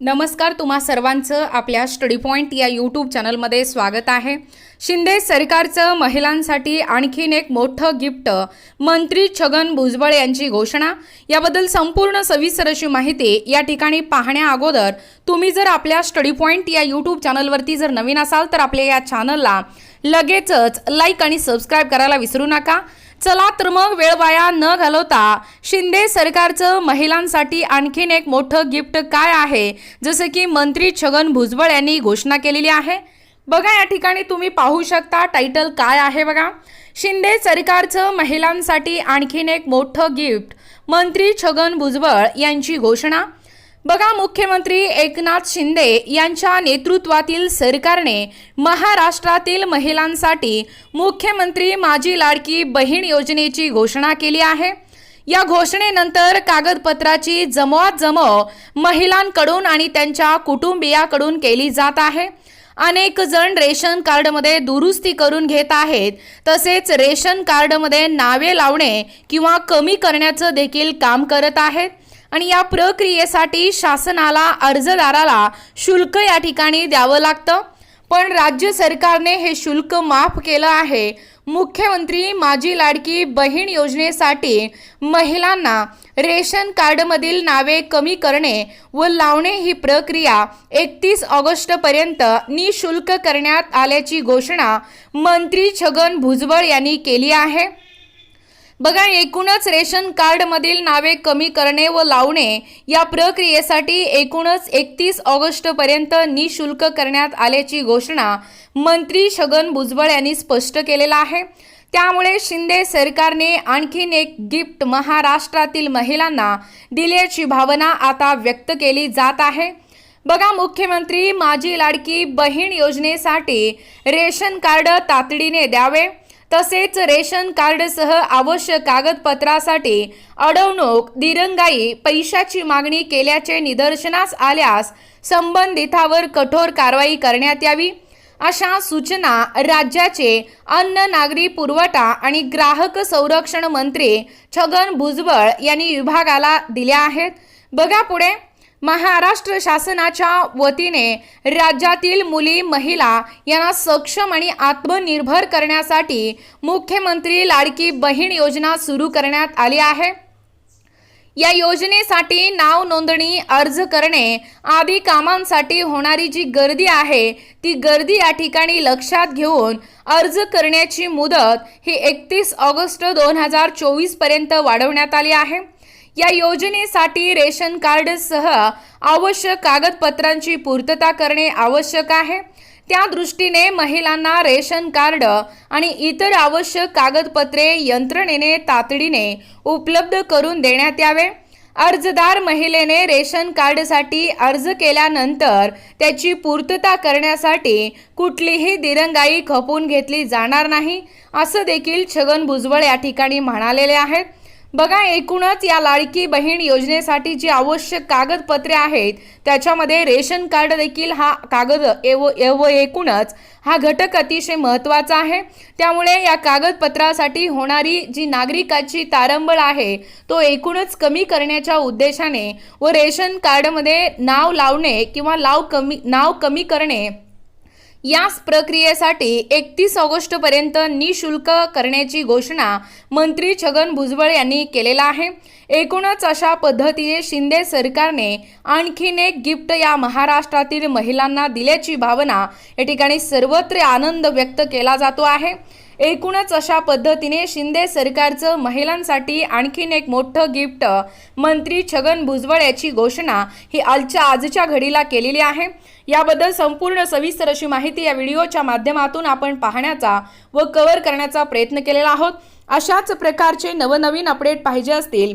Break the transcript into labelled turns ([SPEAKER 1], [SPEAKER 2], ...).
[SPEAKER 1] नमस्कार तुम्हा सर्वांचं आपल्या स्टडी पॉईंट या यूट्यूब चॅनलमध्ये स्वागत आहे. शिंदे सरकारचं महिलांसाठी आणखीन एक मोठं गिफ्ट मंत्री छगन भुजबळ यांची घोषणा. याबद्दल संपूर्ण सविस्तर अशी माहिती या ठिकाणी पाहण्या अगोदर तुम्ही जर आपल्या स्टडी पॉईंट या यूट्यूब चॅनलवरती जर नवीन असाल तर आपल्या या चॅनलला लगेचच लाईक आणि सबस्क्राईब करायला विसरू नका. चला तर मग वेळ वाया न घालवता शिंदे सरकारचं महिलांसाठी आणखीन एक मोठं गिफ्ट काय आहे? जसं की मंत्री छगन भुजबळ यांनी घोषणा केलेली आहे. बघा या ठिकाणी तुम्ही पाहू शकता टायटल काय आहे बघा. शिंदे सरकारचं महिलांसाठी आणखीन एक मोठं गिफ्ट मंत्री छगन भुजबळ यांची घोषणा. बघा मुख्यमंत्री एकनाथ शिंदे यांच्या नेतृत्वातील सरकारने महाराष्ट्रातील महिलांसाठी मुख्यमंत्री माझी लाडकी बहीण योजनेची घोषणा केली आहे. या घोषणेनंतर कागदपत्राची जमवाजमव महिलांकडून आणि त्यांच्या कुटुंबियाकडून केली जात आहे. अनेक जण रेशन कार्डमध्ये दुरुस्ती करून घेत आहेत. तसेच रेशन कार्डमध्ये नावे लावणे किंवा कमी करण्याचं देखील काम करत आहेत. आणि या प्रक्रियेसाठी शासनाला अर्जदाराला शुल्क या ठिकाणी द्यावं लागतं. पण राज्य सरकारने हे शुल्क माफ केलं आहे. मुख्यमंत्री माझी लाडकी बहीण योजनेसाठी महिलांना रेशन कार्डमधील नावे कमी करणे व लावणे ही प्रक्रिया एकतीस ऑगस्टपर्यंत निशुल्क करण्यात आल्याची घोषणा मंत्री छगन भुजबळ यांनी केली आहे. बघा एकूणच रेशन कार्डमधील नावे कमी करणे व लावणे या प्रक्रियेसाठी एकूणच एकतीस ऑगस्टपर्यंत निशुल्क करण्यात आल्याची घोषणा मंत्री छगन भुजबळ यांनी स्पष्ट केलेला आहे. त्यामुळे शिंदे सरकारने आणखीन एक गिफ्ट महाराष्ट्रातील महिलांना दिल्याची भावना आता व्यक्त केली जात आहे. बघा मुख्यमंत्री माझी लाडकी बहीण योजनेसाठी रेशन कार्ड तातडीने द्यावे. तसेच रेशन कार्डसह आवश्यक कागदपत्रासाठी अडवणूक दिरंगाई पैशाची मागणी केल्याचे निदर्शनास आल्यास संबंधितावर कठोर कारवाई करण्यात यावी. अशा सूचना राज्याचे अन्न नागरी पुरवठा आणि ग्राहक संरक्षण मंत्री छगन भुजबळ यांनी विभागाला दिल्या आहेत. बघा पुढे. महाराष्ट्र शासनाच्या वतीने राज्यातील मुली महिला यांना सक्षम आणि आत्मनिर्भर करण्यासाठी मुख्यमंत्री लाडकी बहीण योजना सुरू करण्यात आली आहे. या योजनेसाठी नाव नोंदणी अर्ज करणे आदी कामांसाठी होणारी जी गर्दी आहे ती गर्दी या ठिकाणी लक्षात घेऊन अर्ज करण्याची मुदत ही एकतीस ऑगस्ट दोन हजार चोवीसपर्यंत वाढवण्यात आली आहे. या योजनेसाठी रेशन कार्डसह आवश्यक कागदपत्रांची पूर्तता करणे आवश्यक आहे. त्या दृष्टीने महिलांना रेशन कार्ड आणि इतर आवश्यक कागदपत्रे यंत्रणेने तातडीने उपलब्ध करून देण्यात यावे. अर्जदार महिलेने रेशन कार्डसाठी अर्ज केल्यानंतर त्याची पूर्तता करण्यासाठी कुठलीही दिरंगाई खपून घेतली जाणार नाही असं देखील छगन भुजबळ या ठिकाणी म्हणालेले आहेत. बघा एकूणच या लाडकी बहीण योजनेसाठी जी आवश्यक कागदपत्रे आहेत त्याच्यामध्ये रेशन कार्ड देखील हा कागद एव एव एकूणच हा घटक अतिशय महत्त्वाचा आहे. त्यामुळे या कागदपत्रासाठी होणारी जी नागरिकाची तारंबळ आहे तो एकूणच कमी करण्याच्या उद्देशाने व रेशन कार्डमध्ये नाव लावणे किंवा लाव कमी नाव कमी करणे याच प्रक्रियेसाठी एकतीस ऑगस्टपर्यंत निशुल्क करण्याची घोषणा मंत्री छगन भुजबळ यांनी केलेला आहे. एकूणच अशा पद्धतीने शिंदे सरकारने आणखीन एक गिफ्ट या महाराष्ट्रातील महिलांना दिल्याची भावना या ठिकाणी सर्वत्र आनंद व्यक्त केला जातो आहे. एकूणच अशा पद्धतीने शिंदे सरकारचं महिलांसाठी आणखीन एक मोठं गिफ्ट मंत्री छगन भुजबळ याची घोषणा ही आजच्या आजच्या घडीला केलेली आहे. याबद्दल संपूर्ण सविस्तर अशी माहिती या व्हिडिओच्या माध्यमातून आपण पाहण्याचा व कव्हर करण्याचा प्रयत्न केलेला आहोत. अशाच प्रकारचे नवनवीन अपडेट पाहिजे असतील